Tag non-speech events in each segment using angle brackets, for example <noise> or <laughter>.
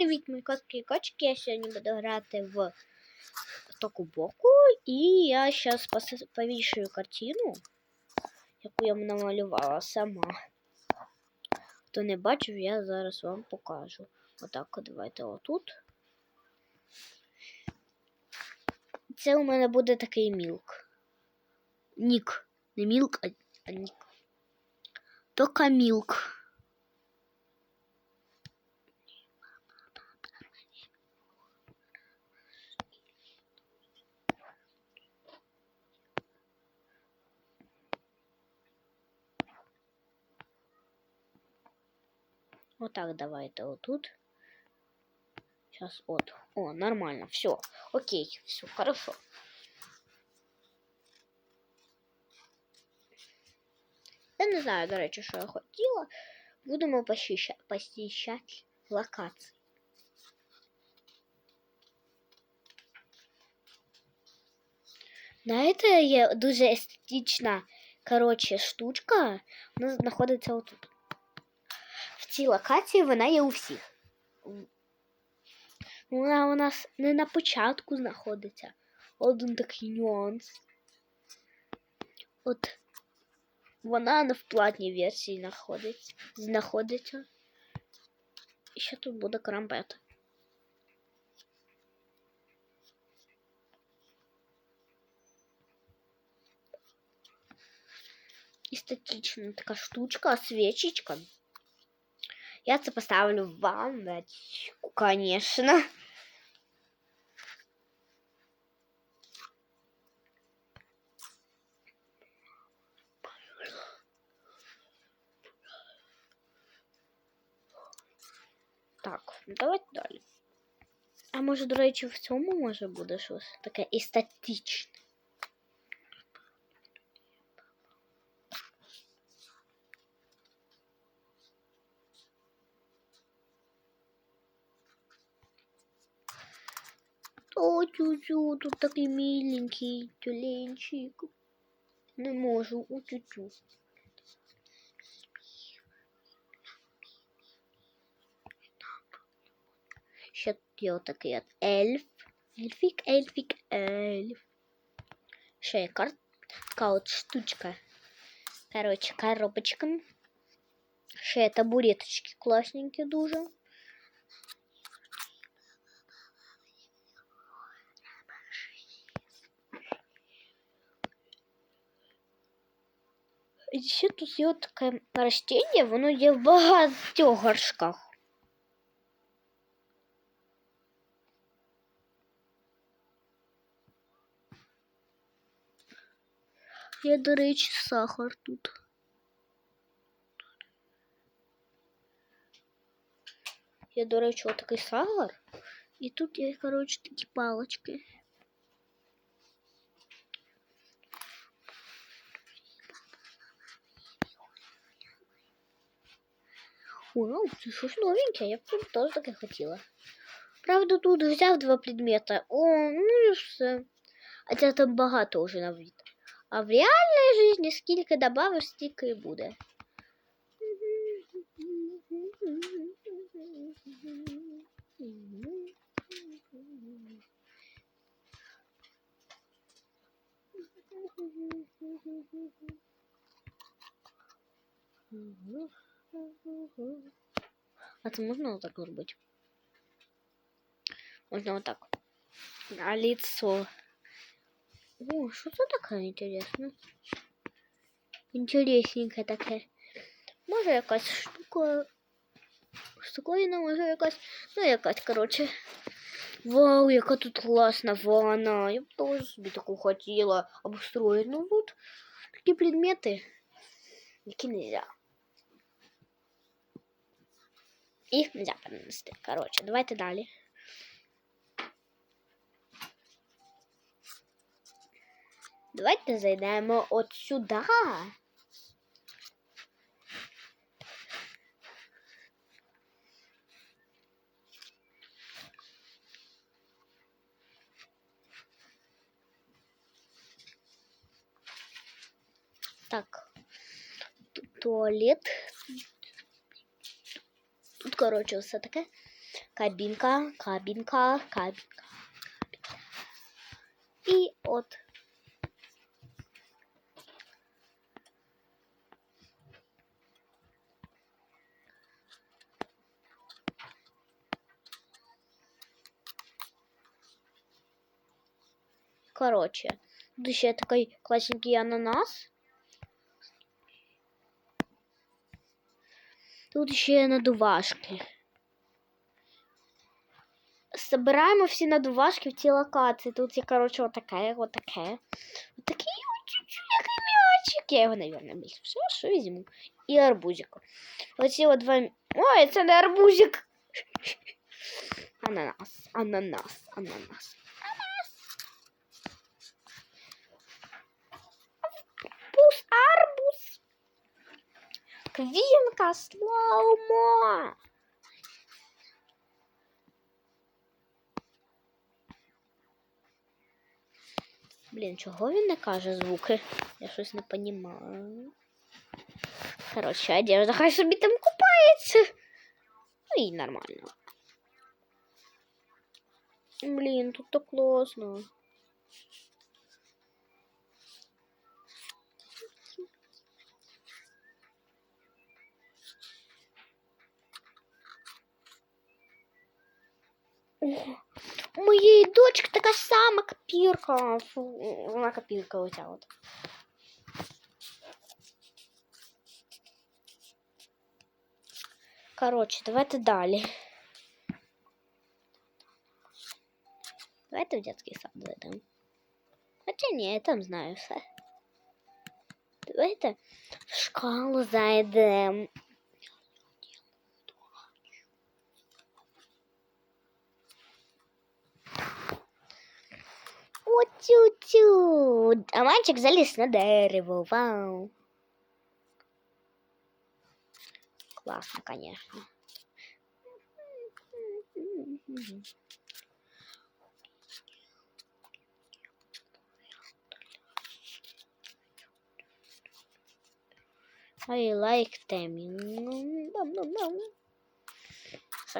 Привіт, мої котки і кочки. Я сьогодні буду грати в току боку. І я зараз повішую картину, яку я намалювала сама. Хто не бачив, я зараз вам покажу. Отак, давайте отут. Це у мене буде такий мілк. Нік. Не мілк, а, нік. Тока мілк. Вот так давайте вот тут. Сейчас вот. О, нормально. Все. Окей. Все, хорошо. Я не знаю, до речі, що я хотіла. Будемо посіщати локації. Знаєте, є дуже естетична, коротше, штучка. Вона знаходиться отут цій локації вона є у всіх. Вона у нас не на початку знаходиться. Один такий нюанс. От вона не в платній версії знаходиться. знаходиться. І ще тут буде крампет. Естетична така штучка, свечечка. Я це поставлю в ванночку, конечно. Так, давайте далі. А може, до речі, в цьому може буде щось таке естетичне. О, тю-тю, тут такий миленький тюленчик. Не можу, у тю-тю. Ще є отакий от ельф. Ельфік, ельфік, ельф. Ще є карт. Така от штучка. Короче, коробочка. Ще є табуреточки классненькі дуже. ще тут є таке растіння, воно є в багатьох горшках. Є, до речі, сахар тут. Є, до речі, отакий сахар. І тут є, коротше, такі палочки. Вау, це щось новеньке, я б теж таке хотіла. Правда, тут взяв два предмета. О, ну і все. А це там багато вже на вид. А в реальній житті скільки добавиш, стільки і буде. Mm-hmm. А це можна вот так зробити? Можна вот так. А лицо. О, что це таке інтересне? Інтересненьке таке. Може якась штука. Штуковина, може якась. Ну, якась, короче. Вау, яка тут класна ванна. Я б тоже собі таку хотіла обустроїти. Ну тут такі предмети, які нельзя. Їх нельзя перенести. Коротше, давайте далі. Давайте зайдемо от сюди. Так, туалет коротше, все таке. Кабінка, кабінка, кабінка. І от. Короче, тут ще такий класненький ананас. Тут ще надувашки. Собираємо всі надувашки в ці локації. Тут є, коротше, отаке, отаке. Отакий от чуть-чуть який м'ячик. Я його, наверное, більше все, що візьму. І арбузик. Оці от два. м- Ой, це не арбузик. <laughs> Ананас, ананас, ананас. Арбуз, арбуз. Квінка, слаумо. Блін, чого він не каже звуки? Я щось не понімаю. Коротше, одежда хай собі там купається. Ну і нормально. Блін, тут так класно. у моєї дочки така сама копірка. Фу, вона копірка оця от. Коротше, давайте далі. Давайте в детский сад зайдемо. Хоча ні, я там знаю все. Давайте в школу зайдемо. А мальчик залез на дерево. Вау. Классно, конечно. I like them.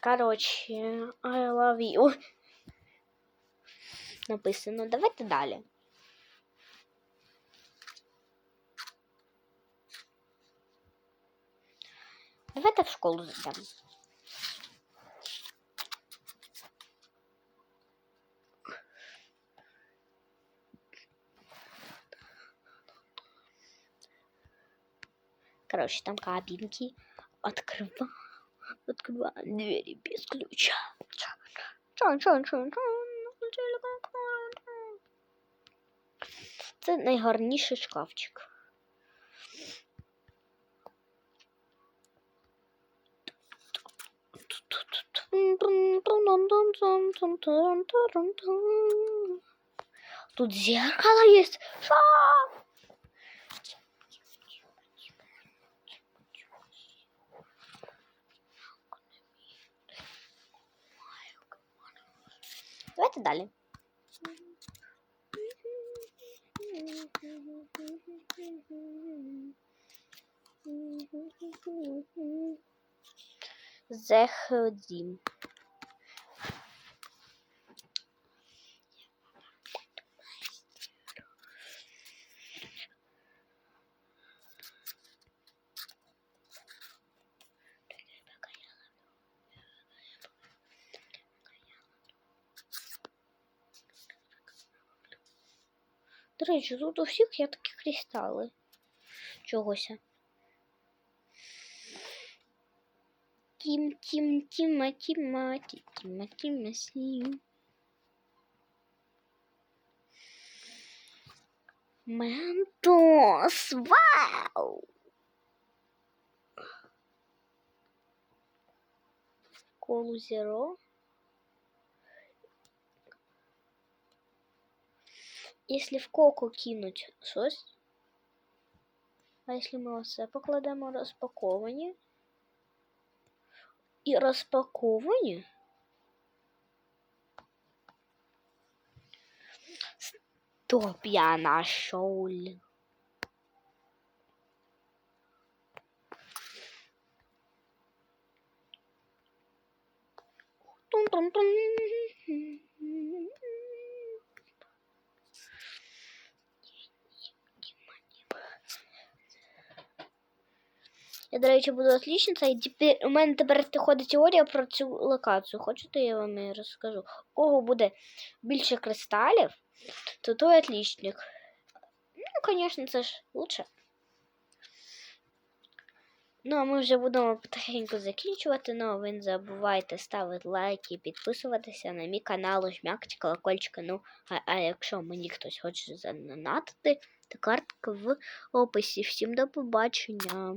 Короче, I love you. Написано. Давайте далі. Давайте в школу зайдемо. Короче, там кабинки. Открываю. Открываю двери без ключа. Чан, чан, чан, чан. Це найгарніший шкафчик. Тут зеркало есть. Ша! Давайте далі. Заходим. До речі, тут у всіх є такі кристали. Чогося. Тім, тім, тіма, тіма, ті- тіма, тіма, сім. Ментос, вау! Колу зеро. Если в коку кинуть щось, а если ми оце покладемо розпаковані і розпаковані, стоп, я нашел. Тун-тун-тун. Я, до речі, буду отлічниця, і тепер у мене тепер виходить теорія про цю локацію. Хочете, я вам розкажу? У кого буде більше кристалів, то той отлічник. Ну, звісно, це ж лучше. Ну, а ми вже будемо потихеньку закінчувати. Ну, забувайте ставити лайки, підписуватися на мій канал, жмякати колокольчика. Ну, а, а якщо мені хтось хоче задонатити, то картка в описі. Всім до побачення.